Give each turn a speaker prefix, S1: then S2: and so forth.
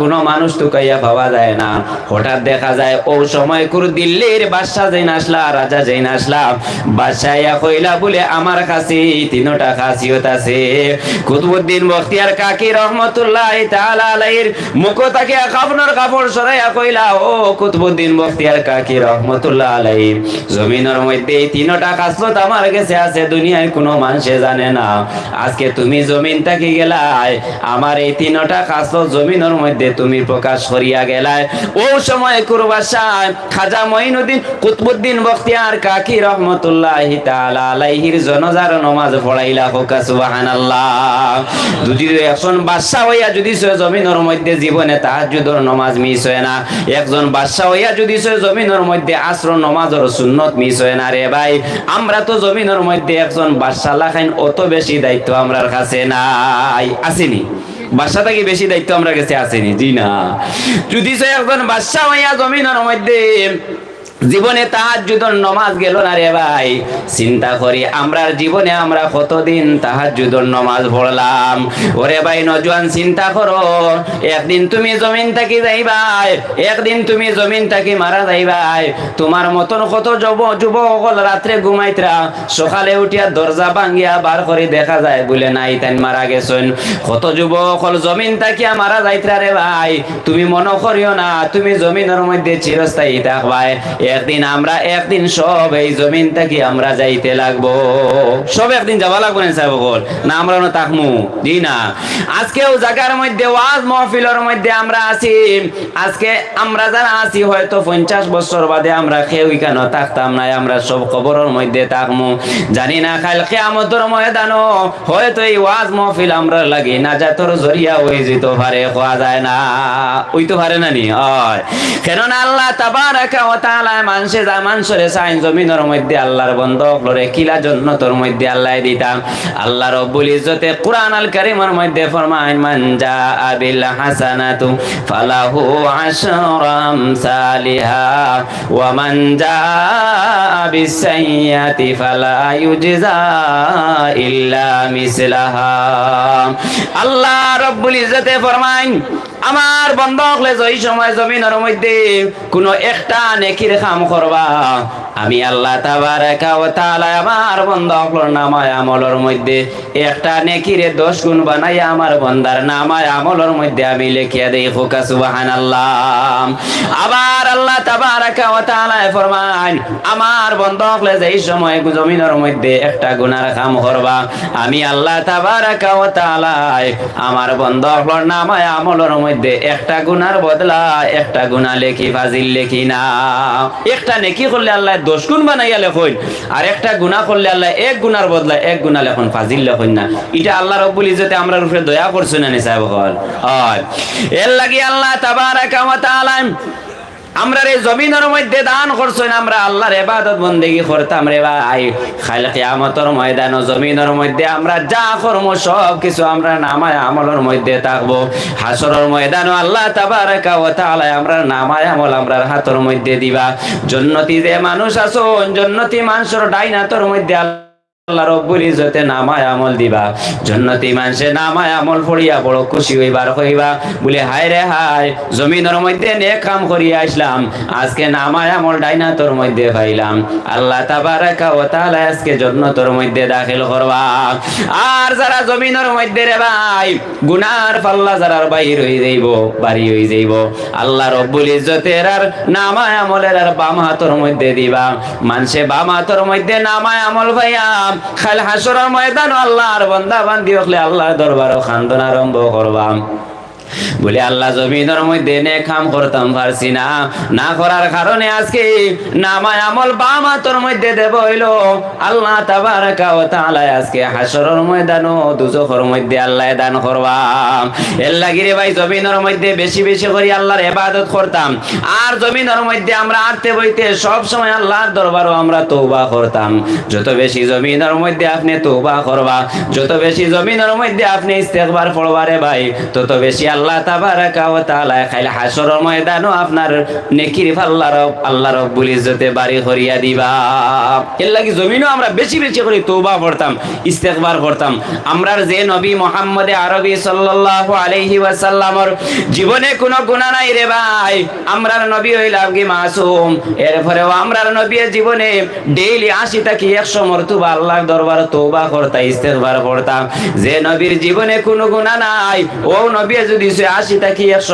S1: কোনো মানুষ টুকাইয়া পাওয়া যায় না। হঠাৎ দেখা যায়, ও সময় কুর দিল্লির বাদশাহ যেন আসলা রাজা যেন আসলা বাদশাহ কইলা বলে, আমার কাছে তিনটা খাসিয়ত আছে। কুতুবুদ্দিন বখতিয়ার কাকি রহমতুল্লাহ তাআলা আলাইহির মুখ তাকে কাপড়ের কাপড় সরাইয়া কইলা, ও কুতুবুদ্দিন বখতিয়ার কাকি রহমতুল্লাহ আলাইহি, জমিনের মধ্যে তিনটা খাসলত আমার কাছে আছে দুনিয়ায় কোনো মানুষে জানে না। আজকে তুমি জমিন থেকে গেলাই আমার এই তিনটা খাসলত জমিনের মধ্যে তুমি প্রকাশ করিয়া গেলায়। ও সময় কুরবাসায় খাজা মঈনুদ্দিন কুতবুদ্দিন বখতিয়ার কাকি রহমতুল্লাহি তাআলা আলাইহির জনজার নামাজ পড়াইলা হোক, সুবহানাল্লাহ। যদি একজন বাদশা হইয়া যদি সে জমিনের মধ্যে জীবনে তাহাজ্জুদের নামাজ মিস হয় না, একজন বাদশা হইয়া যদি সে জমিনের মধ্যে আশ্র নামাজের সুন্নত মিস হয় না রে ভাই, আমরা তো জমিনের মধ্যে একজন বাদশা লাখাইন অত বেশি দায়িত্ব আমরার কাছে নাই। আসেনি। বাদশা থেকে বেশি দায়িত্ব আমরা কাছে আসেনি, জি না। যদি সে একজন বাদশা হইয়া জমিনের মধ্যে জীবনে তাহাজ্জুদের নমাজ গেল না রে ভাই? চিন্তা করি আমরা জীবনে আমরা কতদিন তাহাজ্জুদের নমাজ পড়লাম? ওরে ভাই নজওয়ান, চিন্তা করো। একদিন তুমি জমিন থাকি যাইবাই, একদিন তুমি জমিন থাকি মারা যাইবাই। তোমার মতন কত যুব যুবকল রাত্রে ঘুমাইতরা, সকালে উঠিয়া দরজা ভাঙ্গিয়া বার করে দেখা যায় বলে নাই তাই মারা গেছেন। কত যুবকল জমিন থাকিয়া মারা যাইতরা রে ভাই, তুমি মনে করিও না, তুমি জমিনের মধ্যে চিরস্থায়ী থাকবাই। একদিন আমরা, একদিন সব এই জমিন থেকে আমরা যাইতে লাগবো। সব একদিন যাওয়া লাগবো না সাহেব বল না, আমরা না তাকমু, জি না। আজকেও জায়গার মধ্যে, ওয়াজ মহফিলের মধ্যে আমরা আছি। আজকে আমরা যারা আছি, হয়তো পঞ্চাশ বছর বাদে আমরা কেউ কেন থাকতাম না আমরা সব খবরের মধ্যে থাকমু। জানি না, কাল কেয়ামতর ময়দানও হয়তো এই ওয়াজ মহফিল আমরা লাগি না যাতর জরিয়া হয়ে যেত পারে কোয়া যায় না। ওই তো পারে না নি? কেননা আল্লাহ তাবারাকা ওয়া তাআলা মানুষে যা মানুষরে সাইন জমিনের মধ্যে আল্লাহর বন্ধক লরে কিলা জন্নতর মধ্যে আল্লাহ দিতাম? আল্লাহ রব্বুল ইজ্জতে কুরআন আল কারীমের মধ্যে ফরমায় মান জা বিল হাসানাতু ফালাহু আশরা আমসালিহা ওয়া মান জা বিস সাইয়্যাতি ফালা ইউজজা ইল্লা মিসলাহা। আল্লাহ রব্বুল ইজ্জতে ফরমায় আমার বন্ধক লে ওই সময় জমিনের মধ্যে কোনো একটা নেকির কাম করবা আমি আল্লাহ আমার বন্ধক নামায় আমলের মধ্যে। একটা নেকিরে দশ গুণ বানাই আমার বন্দার নামায় আমলের মধ্যে আমি লিখিয়া দেই ফুকা আবার আল্লাহ তাবারাকা ওয়া তাআলা ফরমান আমার বন্ধক লে এই সময় জমিনের মধ্যে একটা গুনার কাম করবা, আমি আল্লাহ তাবারাকা ওয়া তাআলা আমার বন্ধক নামায় আমলের মধ্যে একটা গুনার বদলা একটা গুণা লেখি, ফাজিল লেখি না। একটা নেকি করলে আল্লাহ দশ গুণ বানাইয়া লেখইন আর একটা গুণা করলে আল্লাহ এক গুণার বদলা এক গুণা লেখন ফাজিল লেখন না। এটা আল্লাহ রব্বুল ইজ্জতে আমরা রূপে দয়া করছে না নি সাহেব হল এর লাগি আল্লাহ তাবারাকা ওয়া তাআলা আমরা রে জমিনের মধ্যে দান করছেন আমরা আল্লাহর ইবাদত বন্দেগি করতাম রে ভাই। খাইল কিয়ামতের ময়দান জমিনের মধ্যে আমরা যা করব, সব কিছু আমরা নামায় আমলের মধ্যে থাকব। হাসরের ময়দান আল্লাহ তাবারাকা ওয়া তাআলা আমরা নামায় আমল আমরা হাতের মধ্যে দিবা। জন্নতি যে মানুষ আছেন জন্নতি মানুষের ডাইনাতর মধ্যে আল্লাহ আল্লাহ রব্বুল ইজ্জতে নামায় আমল দিবা। নামায় আমল পড়িয়া বড় খুশি হইবার হইবা বলে, হায় রে হায়, জমিনের মধ্যে নেক কাম করিয়া আসলাম। আজকে নামায় আমল ডাইনা তোর মধ্যে পাইলাম। আল্লাহ তাবারাকা তাআলা আজকে মধ্যে দাখিল করবা। আর যারা জমিনের মধ্যে রে ভাই, গুনার পাল্লা যারার বাইর হয়ে যাইব, বাড়ি হয়ে যাইব। আল্লাহ রব্বুল ইজ্জতের আর নামায় আমলের আর বাম হাতর মধ্যে দিবা। মানুষে বাম হাতর মধ্যে নামায় আমল ভাইয়া খাল হাসরের ময়দান আল্লাহর বান্দা বান্দি হলে আল্লাহ দরবার খান্দন আরম্ভ করবাম। বলে, আল্লাহ জমিনের মধ্যে নে কাম করতাম, পারছি না। না করার কারণে আজকে নামায় আমল বামা তোর মধ্যে দেব হইল। আল্লাহ তাবারাকা ওয়া তাআলা আজকে হাসরের ও দুজখের মধ্যে আল্লাহ দান করবাম এর লাগি রে ভাই, জমিনের মধ্যে বেশি বেশি করে আল্লাহর ইবাদত করতাম। আর জমিনের মধ্যে আমরা আরতে বইতে সব সময় আল্লাহর দরবারও আমরা তওবা করতাম। যত বেশি জমিনের মধ্যে আপনি তওবা করবা, যত বেশি জমিনের মধ্যে আপনি ইস্তেগফার পড়বা রে ভাই, তত বেশি আল্লাহ তাআলা খাইল আপনার নেকির রব, আল্লাহ বাড়ি দিবা। এর জমিনও আমরা বেশি বেশি করে করতাম, ইস্তেগফার করতাম। যে নবী মুহাম্মদে আরবি ওয়াসাল্লামর জীবনে কোনো গুনাহ নাই রে ভাই, আমরার নবী হইলাম কি মাসুম। এরপরেও আমরার নবীর জীবনে ডেইলি আশি থাকি একশো মর্তুবা আল্লাহর দরবার তওবা করতা ইস্তেগফার করতাম। যে নবীর জীবনে কোনো গুনাহ নাই, ও নবী যদি সে আশি থাকি একশো